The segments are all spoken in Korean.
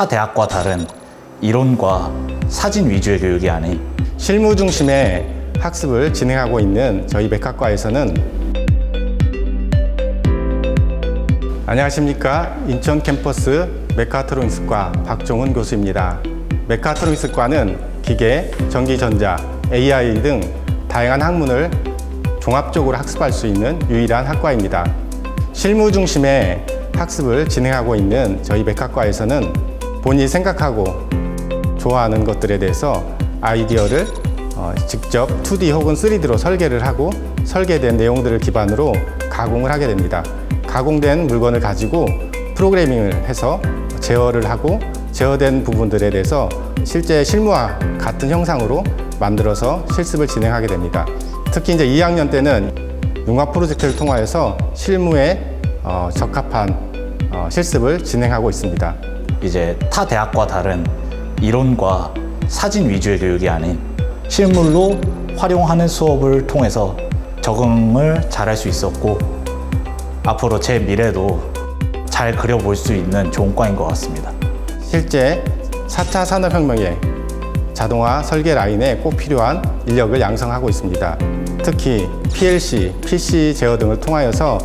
타 대학과 다른 이론과 사진 위주의 교육이 아닌 실무 중심의 학습을 진행하고 있는 저희 맥학과에서는 안녕하십니까 인천 캠퍼스 메카트로닉스과 박종훈 교수입니다. 메카트로닉스과는 기계, 전기전자, AI 등 다양한 학문을 종합적으로 학습할 수 있는 유일한 학과입니다. 실무 중심의 학습을 진행하고 있는 저희 맥학과에서는 본인이 생각하고 좋아하는 것들에 대해서 아이디어를 어, 직접 2D 혹은 3D로 설계를 하고 설계된 내용들을 기반으로 가공을 하게 됩니다. 가공된 물건을 가지고 프로그래밍을 해서 제어를 하고 제어된 부분들에 대해서 실제 실무와 같은 형상으로 만들어서 실습을 진행하게 됩니다. 특히 이제 2학년 때는 융합 프로젝트를 통하여서 실무에 어, 적합한 어, 실습을 진행하고 있습니다. 이제 타 대학과 다른 이론과 사진 위주의 교육이 아닌 실물로 활용하는 수업을 통해서 적응을 잘할 수 있었고 앞으로 제 미래도 잘 그려볼 수 있는 좋은 과인 것 같습니다. 실제 4차 산업혁명에 자동화 설계 라인에 꼭 필요한 인력을 양성하고 있습니다. 특히 PLC, PC 제어 등을 통하여서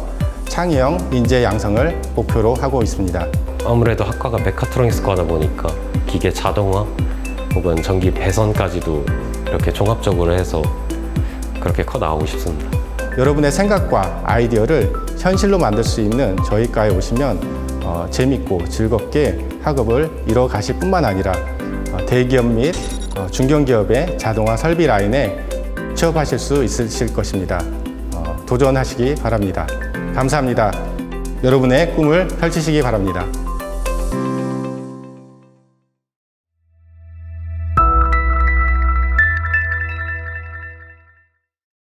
창의형 인재 양성을 목표로 하고 있습니다. 아무래도 학과가 메카트로닉스과다 보니까 기계 자동화 혹은 전기 배선까지도 이렇게 종합적으로 해서 그렇게 커 나가고 싶습니다. 여러분의 생각과 아이디어를 현실로 만들 수 있는 저희과에 오시면 어, 재밌고 즐겁게 학업을 이뤄 가실 뿐만 아니라 어, 대기업 및 어, 중견기업의 자동화 설비 라인에 취업하실 수 있으실 것입니다. 어, 도전하시기 바랍니다. 감사합니다. 여러분의 꿈을 펼치시기 바랍니다.